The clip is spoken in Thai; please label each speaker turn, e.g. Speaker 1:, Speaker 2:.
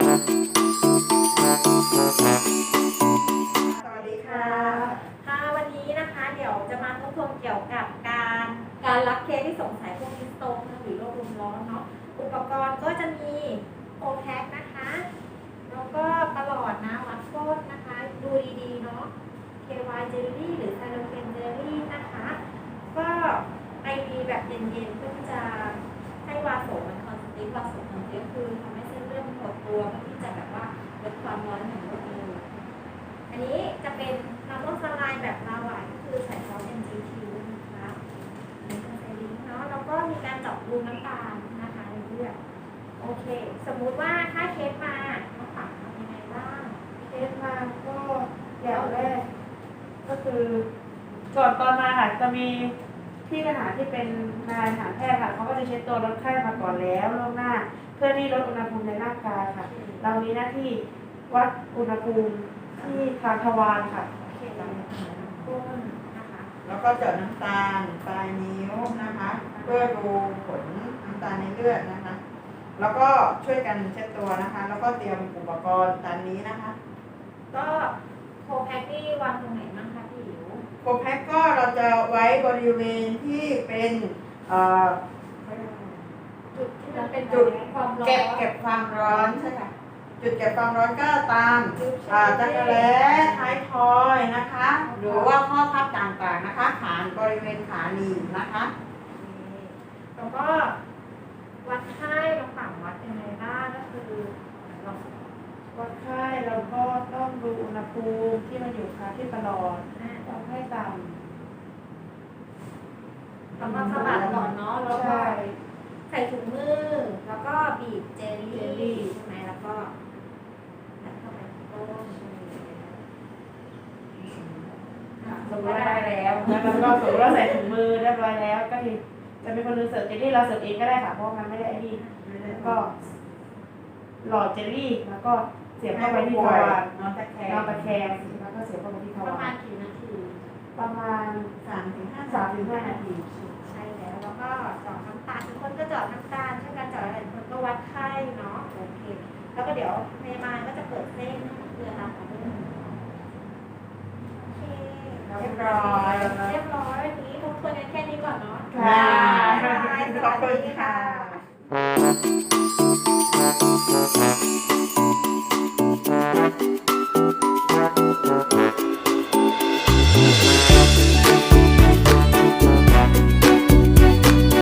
Speaker 1: สวัสดีค่ะ
Speaker 2: ค่ะวันนี้นะคะเดี๋ยวจะมาทบทวนเกี่ยวกับการการรับเคสที่สงสัยพวกฮิสโตนหรือโรคลมร้อนเนาะอุปกรณ์ก็จะมีโอแพ็คนะคะ แล้วก็ประหลอดนะวัดโฟดนะคะ ดูดีๆเนาะ KY Jelly หรือไซโลเคนเจลลี่นะคะ ก็ไอวีแบบเย็นๆเพื่อที่จะให้วาโสมันคอนสติวาโสมันก็คือทำให้เส้น เลือดหดตัวเพื่อที่จะแบบว่าลดความร้อนของรวดเร็วอันนี้จะเป็นน้ำมันสลายแบบลาวาก็คือใส่ซอส MGT นะคะอันนี้เป็นไซลิงเนาะแล้วก็มีการเจาะรูน้ำตาลนะคะในเลือดโอเค สมมุติว่าถ้าเคสมาน้องฝังทำยังไงบ้าง
Speaker 1: เคสมาก็อย่างแรกก็คือก่อนตอนมาค่ะจะมี พี่ทหารที่เป็นนายทหารแพทย์ค่ะเขาก็จะเช็ดตัวลดไข้มาก่อนแล้วล่วงหน้า เพื่อที่ลดอุณหภูมิในร่างกายค่ะ เรามีหน้าที่วัดอุณหภูมิที่ทางทวารค่ะ
Speaker 2: โอเคเราก้นนะคะ
Speaker 3: แล้วก็เจาะน้ำตาลปลายนิ้วนะคะ เพื่อดูผลน้ำตาลในเลือดนะคะ แล้วก็ช่วยกันเช็ดตัวนะคะ แล้วก็เตรียมอุปกรณ์ตามนี้นะคะ
Speaker 2: ก็โคแพ็กนี่วางตรงไหนบ้างคะพี่หิว
Speaker 3: โคแพ็กก็เราจะไว้บริเวณที่เป็นเอ่อ
Speaker 2: จุดที่มันเป็น
Speaker 3: จุด
Speaker 2: ความร้อน
Speaker 3: เก็บเก็บความร้อนใช่ค่ะจุดเก็บความร้อนก็ตามอ่าจักรแล้ท้ายทอยนะคะ หรือว่าข้อพับต่างๆนะคะฐานบริเวณขาหนีบนะคะ
Speaker 2: แล้วก็วัดไข้ลองฝั่งวัดยังไงบ้างก็คือลอง
Speaker 1: วัดไข้ แล้วก็ต้องดูอุณหภูมิที่มันอยู่ค่ะที่ประหลอด
Speaker 2: อ่า
Speaker 1: ต้องให้ต่
Speaker 2: ทำความสะอาดก่อนเนาะำแล้วก็
Speaker 1: ใช่
Speaker 2: ใส่ถุงมือ แล้วก็บีบเจล
Speaker 1: เจลลี่
Speaker 2: ลี่ใช่ไหมแล้วก็ยัดเข้าไปที่ต้น
Speaker 1: สมมติว่าได้แล้วแล้วเราก็สมมติว่าใส่ถุงมือเรียบร้อยแล้วก็คือจะเป็นคนนึงเสิร์ฟเจลลี่เราเสิร์ฟเองก็ได้ค่ะเพราะว่ามันไม่ได้ไอ้นี่แล้วก็หลอดเจลลี่แล้วก็ เสียบเข้าไปที่ทวาร
Speaker 3: นอนตะแคง
Speaker 1: นอนตะแคงแล้วก็เสียบเข้าไปที่ท
Speaker 2: ประ
Speaker 1: วา
Speaker 2: มาณ
Speaker 1: ร
Speaker 2: กี่นาที
Speaker 1: ประมาณ
Speaker 3: สามถึงห้า
Speaker 1: สามถึงห้านาที
Speaker 2: ใช่แล้ว แล้วก็เจาะน้ำตาลทุกคนก็เจาะน้ำตาลช่วยกันเจาะอะไรคนก็วัดไข้เนาะโอเค แล้วก็เดี๋ยวพยาบาลก็จะเปิดเส้นเพื่อทำของเรื่องโอเค
Speaker 3: เรียบร้อย
Speaker 2: เรียบร้อยวันนี้ทบทวนกันแค่นี้ก่อนเนาะ
Speaker 3: ค่ะ
Speaker 2: บ๊ายบาย
Speaker 3: ขอบคุณค่ะ
Speaker 2: สวัสดีค่ะ